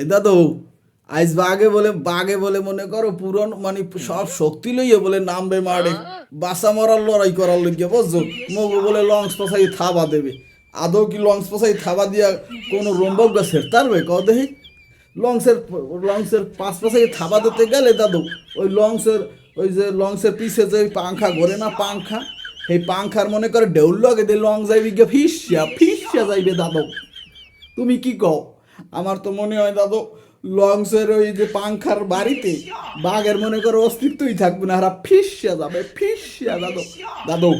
এ দাদু আইস বাগে বলে বাগে বলে মনে করো পুরন মানে সব শক্তি লইয়ে বলে নামবে মারে। বাসা মরার লড়াই করার লইয়া বুঝছ? মগু বলে লংস পসাই থাবা দেবে। আদৌ কি লংস পসাই থাবা দিয়া কোনো রম্বক গা সেরতারবে ক দেহি লংসের লংসের পাশ পাশে থাবা দিতে গেলে দাদু ওই লংসের ওই যে লংসের পিছে যে পাংখা ঘোরে না পাংখা? সেই পাংখার মনে করে ডেউল লগে দিয়ে লং যাইবি গিয়ে ফিসিয়া ফিসিয়া যাইবে দাদু। তুমি কি কও? আমার তো মনে হয় দাদু লংসের ওই যে পাংখার বাড়িতে বাঘের মনে করো অস্তিত্বই থাকবে না, হারা ফিসিয়া যাবে, ফিসিয়া দাদু। দাদু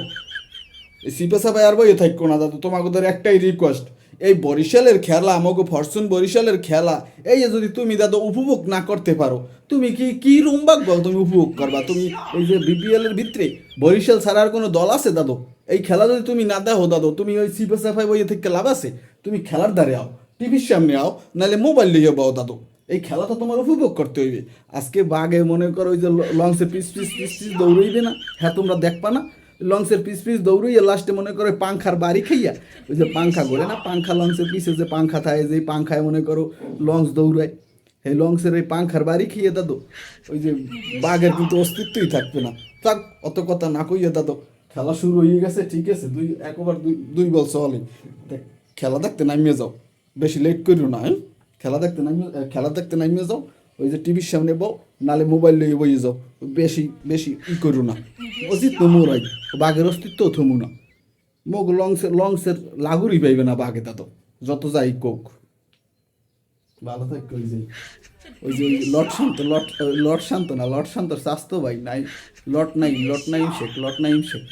ভাই আর বইয়ে থাকব না দাদু, তোমাকে ওদের একটাই রিকোয়েস্ট এই বরিশালের খেলা, আমাকে ফরচুন বরিশালের খেলা, এই যে যদি তুমি দাদু উপভোগ না করতে পারো, তুমি কি কি রুমবাগ বল তুমি উপভোগ করবা? তুমি এই যে বিপিএল এর ভিতরে বরিশাল ছাড়ার কোনো দল আছে দাদু? এই খেলা যদি তুমি না দেখো দাদু, তুমি ওই সিপেসা ভাই বইয়ে থেকে লাভ আছে? তুমি খেলার দ্বারে আও। টিভির সামনে আও, নাহলে মোবাইল লিয়ে বাও দাদু। এই খেলাটা তোমার উপভোগ করতে হইবে। আজকে বাঘে মনে করো ওই যে লংসে পিস পিস পিস পিস দৌড়াইবে না? হ্যাঁ তোমরা দেখবা না? লংসের পিস পিস দৌড়াইয়া লাস্টে মনে করো পাংখার বাড়ি খাইয়া, ওই যে পাংখা ঘোরে না? পাংখা লংসের পিসে যে পাংখা থাকে যে পাংখায় মনে করো লংস দৌড়ায়। এই লংসের এই পাংখার বাড়ি খেয়ে দাদু, ওই যে বাঘের কিন্তু অস্তিত্বই থাকবে না। থাক, অত কথা না কইয়া দাদু, খেলা শুরু হয়ে গেছে, ঠিক আছে? দুই একবার দুই দুই বল চলে খেলা দেখতে নামিয়ে যাও। বেশি লেট করিও না হ্যাঁ? খেলা দেখতে নামিয়ে খেলা দেখতে নামিয়ে যাও, ওই যে টিভির সামনে বউ নালে মোবাইল লইয়ে বইয়ে যাও, বেশি বেশি ই করু না। অজিত নমুরাই বাঘের অস্তিত্ব থমু না। মোক লংসের লংসের লাগুরই পাইবে না বাঘে তা তো, যত যাই কোক। ভালো থাক, ওই যে ওই যে লট শান্ত, লট লট শান্ত না, লট শান্ত স্বাস্থ্য ভাই নাই, লট নাই, লট নাইম শেখ লট নাইম শেখ